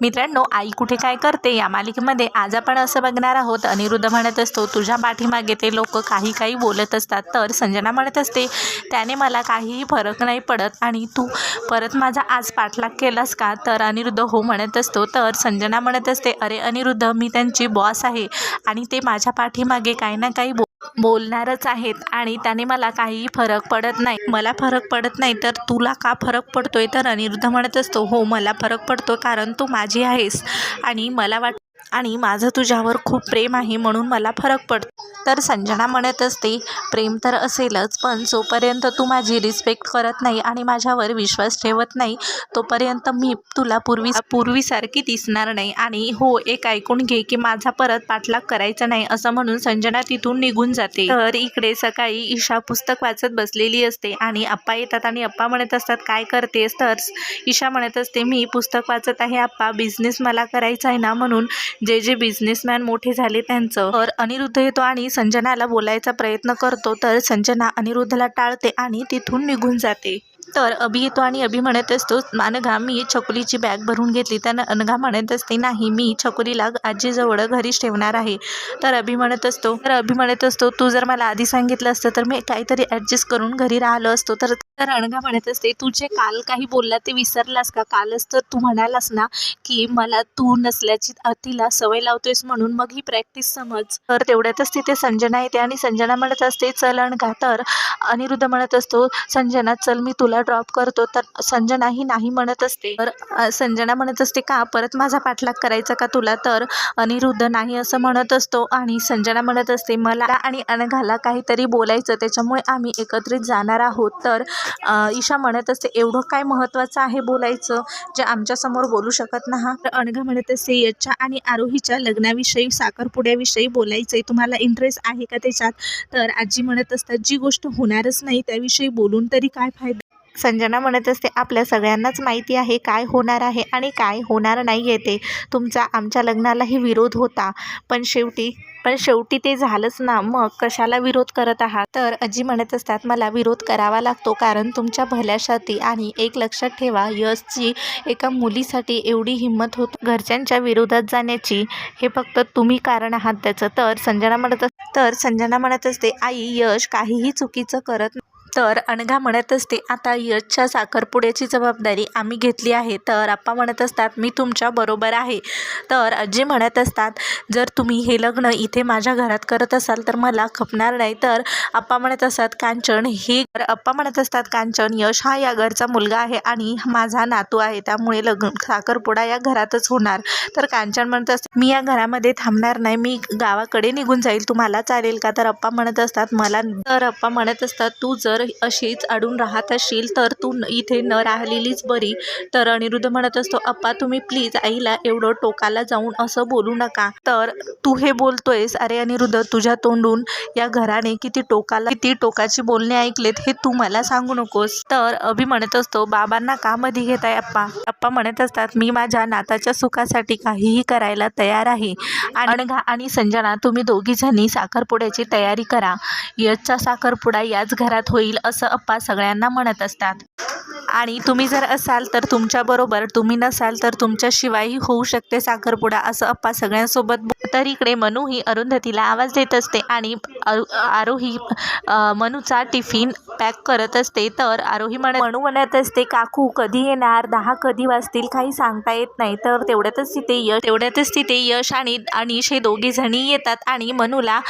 मित्रांनो आई कुठे काय करते या मालिकेमध्ये आज आपण असं बघणार आहोत. अनिरुद्ध म्हणत असतो तुझ्या पाठीमागे ते लोक काही काही बोलत असतात. तर संजना म्हणत असते त्याने मला काहीही फरक नाही पडत आणि तू परत माझा आज पाठलाग केलास का? तर अनिरुद्ध हो म्हणत असतो. तर संजना म्हणत असते अरे अनिरुद्ध मी त्यांची बॉस आहे आणि ते माझ्या पाठीमागे काही ना काही बो बोलणारच आहेत आणि त्याने मला काहीही फरक पडत नाही. मला फरक पडत नाही तर तुला का फरक पडतोय? तर अनिरुद्ध म्हणत असतो हो मला फरक पडतो कारण तू माझी आहेस आणि मला वाट आणि माझं तुझ्यावर खूप प्रेम आहे म्हणून मला फरक पडतो. तर संजना म्हणत असते प्रेम तर असेलच पण जोपर्यंत तू माझी रिस्पेक्ट करत नाही आणि माझ्यावर विश्वास ठेवत नाही तोपर्यंत मी तुला पूर्वी पूर्वीसारखी दिसणार नाही. आणि हो एक ऐकून घे की माझा परत पाठलाग करायचा नाही असं म्हणून संजना तिथून निघून जाते. तर इकडे सकाळी ईशा पुस्तक वाचत बसलेली असते आणि अप्पा येतात आणि अप्पा म्हणत असतात काय करतेस? तर ईशा म्हणत असते मी पुस्तक वाचत आहे आप्पा. बिझनेस मला करायचा आहे ना म्हणून जे जे बिझनेसमॅन मोठे झाले त्यांचं. तर अनिरुद्ध येतो आणि संजनाला बोलायचा प्रयत्न करतो. तर संजना अनिरुद्धला टाळते आणि तिथून निघून जाते. तर अभि येतो आणि अभि म्हणत असतो अनघा मी छकुलीची बॅग भरून घेतली. त्यानं अनघा म्हणत असते नाही मी छकुलीला आजीजवळ घरीच ठेवणार आहे. तर अभि म्हणत असतो तर अभि म्हणत असतो तू जर मला आधी सांगितलं असतं तर मी काहीतरी ॲडजस्ट करून घरी राहिलो असतो. तर तर अनघा म्हणत असते तू जे काल काही बोलला ते विसरलास का? कालच तर तू म्हणालास ना की मला तू नसल्याची अ, तिला सवय लावतोयस म्हणून मग ही प्रॅक्टिस समज. तर तेवढ्यातच तिथे संजना येते आणि संजना म्हणत असते चल अनघा. तर अनिरुद्ध म्हणत असतो संजना चल मी तुला ड्रॉप करतो तर संजना ही नाही म्हणत असते. तर संजना म्हणत असते का परत माझा पाठलाग करायचा का तुला? तर अनिरुद्ध नाही असं म्हणत असतो. आणि संजना म्हणत असते मला आणि अनघाला काहीतरी बोलायचं त्याच्यामुळे आम्ही एकत्रित जाणार आहोत. तर ईशा म्हणत असते एवढं काय महत्त्वाचं आहे बोलायचं जे आमच्यासमोर बोलू शकत नाही? तर अनघा म्हणत असते यशच्या आणि आरोहीच्या लग्नाविषयी साखरपुड्याविषयी बोलायचं आहे तुम्हाला इंटरेस्ट आहे का त्याच्यात? तर आजी म्हणत असतात जी गोष्ट होणारच नाही त्याविषयी बोलून तरी काय फायदा? संजना म्हणत असते आपल्या सगळ्यांनाच माहिती आहे काय होणार आहे आणि काय होणार नाही आहे ते तुमचा आमच्या लग्नालाही विरोध होता. पण शेवटी पण शेवटी ते झालंच ना. मग कशाला विरोध करत आहात? तर आजी म्हणत असतात मला विरोध करावा लागतो कारण तुमच्या भल्यासाठी आणि एक लक्षात ठेवा यशची एका मुलीसाठी एवढी हिंमत होत घरच्यांच्या विरोधात जाण्याची. हे फक्त तुम्ही कारण आहात त्याचं. तर संजना म्हणत अस तर संजना म्हणत असते आई यश काहीही चुकीचं करत तर अणघा म्हणत असते आता यशच्या साखरपुड्याची जबाबदारी आम्ही घेतली आहे तर आप्पा म्हणत असतात मी तुमच्या बरोबर आहे. तर आजी म्हणत असतात जर तुम्ही हे लग्न इथे माझ्या घरात करत असाल तर मला खपणार नाही. तर आप्पा म्हणत असतात कांचन हे घर आप्पा म्हणत असतात कांचन यश हा या घरचा मुलगा आहे आणि माझा नातू आहे त्यामुळे लग्न साखरपुडा या घरातच होणार. तर कांचन म्हणत असतात मी या घरामध्ये थांबणार नाही मी गावाकडे निघून जाईल तुम्हाला चालेल का? तर अप्पा म्हणत असतात मला तर अप्पा म्हणत असतात तू जर अशीच अडून राहत असशील तर तू इथे न राहिलेलीच बरी. तर अनिरुद्ध म्हणत असतो अप्पा तुम्ही प्लीज आईला एवढं टोकाला जाऊन असं बोलू नका. तर तू हे बोलतोयस. अरे अनिरुद्ध तुझ्या तोंडून या घराने किती टोकाला किती टोकाची बोलणे ऐकलेत हे तू मला सांगू नकोस. तर अभि म्हणत असतो बाबांना का मध्ये घेताय अप्पा? अप्पा म्हणत असतात मी माझ्या नाताच्या सुखासाठी काहीही करायला तयार आहे. आणि आणि संजना तुम्ही दोघी जणी साखरपुड्याची तयारी करा. यशचा साखरपुडा याच घरात होईल असं अप्पा सगळ्यांना म्हणत असतात. आणि तुम्ही जर असाल तर तुमच्याबरोबर तुम्ही नसाल तर तुमच्याशिवायही होऊ शकते साखरपुडा असं अप्पा सगळ्यांसोबत तर इकडे मनू ही अरुंधतीला आवाज देत असते आणि आरोही मनूचा टिफिन पॅक करत असते. तर आरोही म्हणत मनू म्हणत असते काकू कधी येणार? दहा कधी वाजतील? काही सांगता येत नाही. तर तेवढ्यातच तिथे यश तेवढ्यातच तिथे यश आणि अनिश हे दोघे जणी येतात आणि मनूला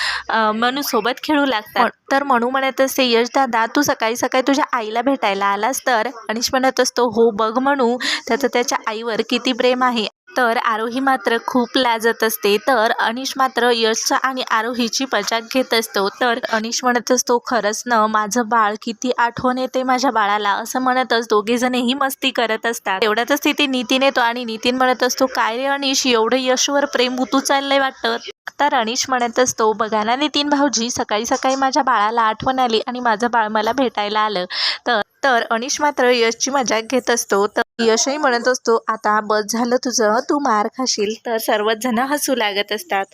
मनूसोबत खेळू लागतात. तर म्हणू म्हणत असते यश दादा तू सकाळी सकाळी तुझ्या आईला भेटायला आलास तर? अनिश म्हणत असतो हो बघ म्हणू त्याचं त्याच्या आईवर किती प्रेम आहे. तर आरोही मात्र खूप लाजत असते. तर अनिश मात्र यशचा आणि आरोहीची पचाक घेत असतो. तर अनिश म्हणत असतो खरंच न माझं बाळ किती आठवण येते माझ्या बाळाला असं म्हणतच दोघेजणही मस्ती करत असतात. तेवढ्यातच तिथे नितीन येतो आणि नितीन म्हणत असतो काय रे अनिश एवढं यशवर प्रेम उतू चाललंय वाटतं? तर अनिश म्हणत असतो बघा ना नितीन भाऊजी सकाळी सकाळी माझ्या बाळाला आठवण आली आणि माझं बाळ मला भेटायला आलं. तर तर अनिश मात्र यशची मजाक घेत असतो. तर यशही म्हणत असतो आता बस झालं तुझं तू मार खाशील. तर सर्वच जण हसू लागत असतात.